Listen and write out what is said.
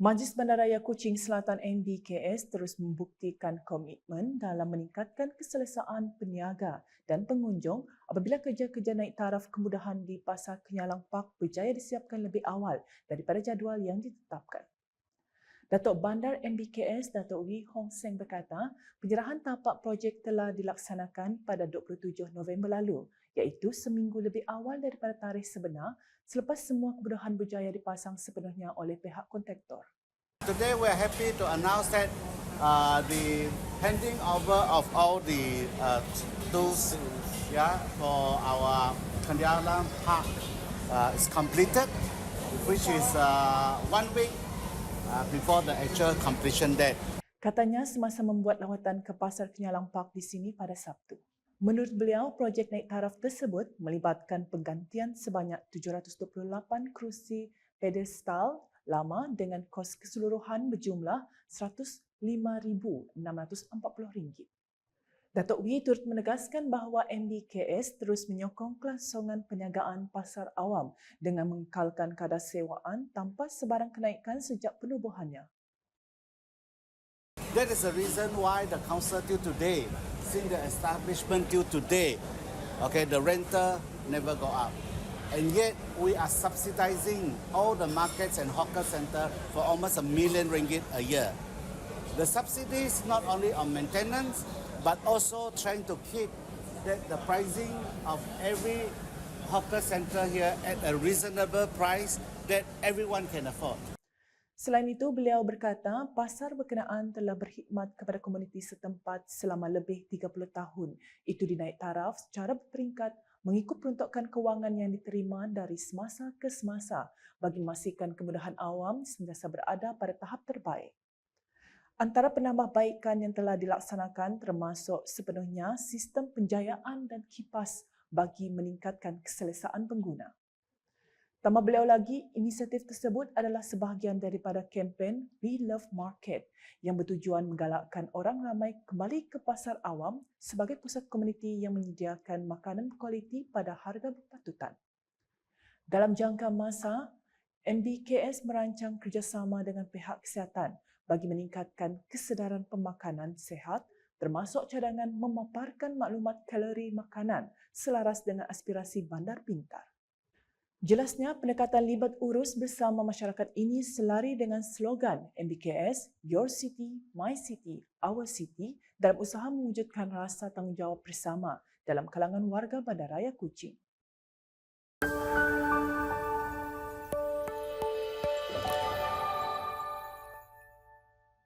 Majlis Bandaraya Kuching Selatan MBKS terus membuktikan komitmen dalam meningkatkan keselesaan peniaga dan pengunjung apabila kerja-kerja naik taraf kemudahan di Pasar Kenyalang Park berjaya disiapkan lebih awal daripada jadual yang ditetapkan. Datuk Bandar MBKS Datuk Wee Hong Seng berkata, penyerahan tapak projek telah dilaksanakan pada 27 November lalu iaitu seminggu lebih awal daripada tarikh sebenar selepas semua kemudahan berjaya dipasang sepenuhnya oleh pihak kontraktor. Today we are happy to announce that uh, the handing over of all the uh, tools yeah, for our Kandialam Park uh, is completed, which is uh, one week uh, before the actual completion date. Katanya semasa membuat lawatan ke Pasar Kenyalang Park di sini pada Sabtu. Menurut beliau, projek naik taraf tersebut melibatkan penggantian sebanyak 728 kerusi pedestal lama dengan kos keseluruhan berjumlah RM105,640. Datuk Wee turut menegaskan bahawa MBKS terus menyokong kelangsungan perniagaan pasar awam dengan mengekalkan kadar sewaan tanpa sebarang kenaikan sejak penubuhannya. That is the reason why the council till today, since the establishment till today, okay, the rental never go up. And yet we are subsidizing all the markets and hawker center for almost a million ringgit a year. The subsidy is not only on maintenance, but also trying to keep that the pricing of every hawker center here at a reasonable price that everyone can afford. Selain itu, beliau berkata pasar berkenaan telah berkhidmat kepada komuniti setempat selama lebih 30 tahun. Itu dinaik taraf secara berperingkat mengikut peruntukan kewangan yang diterima dari semasa ke semasa bagi memastikan kemudahan awam sentiasa berada pada tahap terbaik. Antara penambahbaikan yang telah dilaksanakan termasuk sepenuhnya sistem penjayaan dan kipas bagi meningkatkan keselesaan pengguna. Tambah beliau lagi, inisiatif tersebut adalah sebahagian daripada kempen We Love Market yang bertujuan menggalakkan orang ramai kembali ke pasar awam sebagai pusat komuniti yang menyediakan makanan berkualiti pada harga berpatutan. Dalam jangka masa, MBKS merancang kerjasama dengan pihak kesihatan bagi meningkatkan kesedaran pemakanan sehat termasuk cadangan memaparkan maklumat kalori makanan selaras dengan aspirasi bandar pintar. Jelasnya, pendekatan libat urus bersama masyarakat ini selari dengan slogan MBKS, Your City, My City, Our City dalam usaha mewujudkan rasa tanggungjawab bersama dalam kalangan warga Bandaraya Kuching.